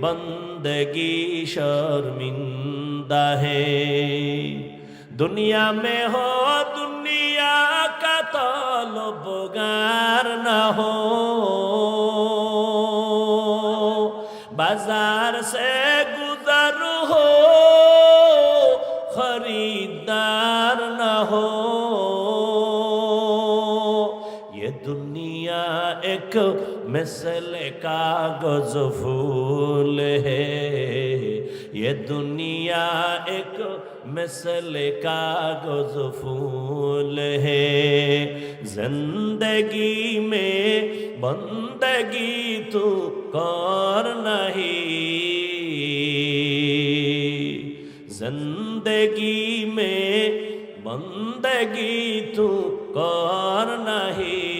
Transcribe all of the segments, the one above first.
بندگی شرمندہ ہے دنیا میں ہو دنیا کا طالب گار نہ ہو بازار سے گزر ہو خریدار نہ ہو دنیا ایک مثل کاغذ پھول ہے۔ یہ دنیا ایک مثل کاغذ پھول ہے۔ زندگی میں بندگی تو کار نہیں۔ زندگی میں بندگی تو کار نہیں۔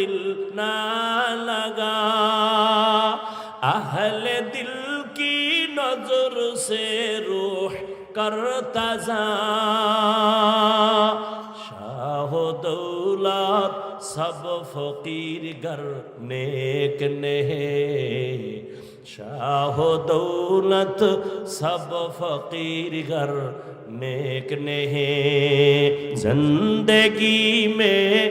دل نہ لگا۔ اہل دل کی نظر سے روح کرتا جا۔ شاہ و دولت سب فقیر گر نیک نہیں شاہ و دولت سب فقیر گر نیک نہیں زندگی میں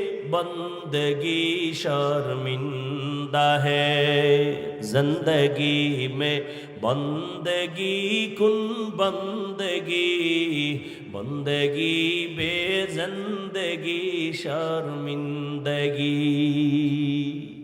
بندگی شرمندہ ہے۔ زندگی میں بندگی کن بندگی بندگی بے زندگی شرمندگی۔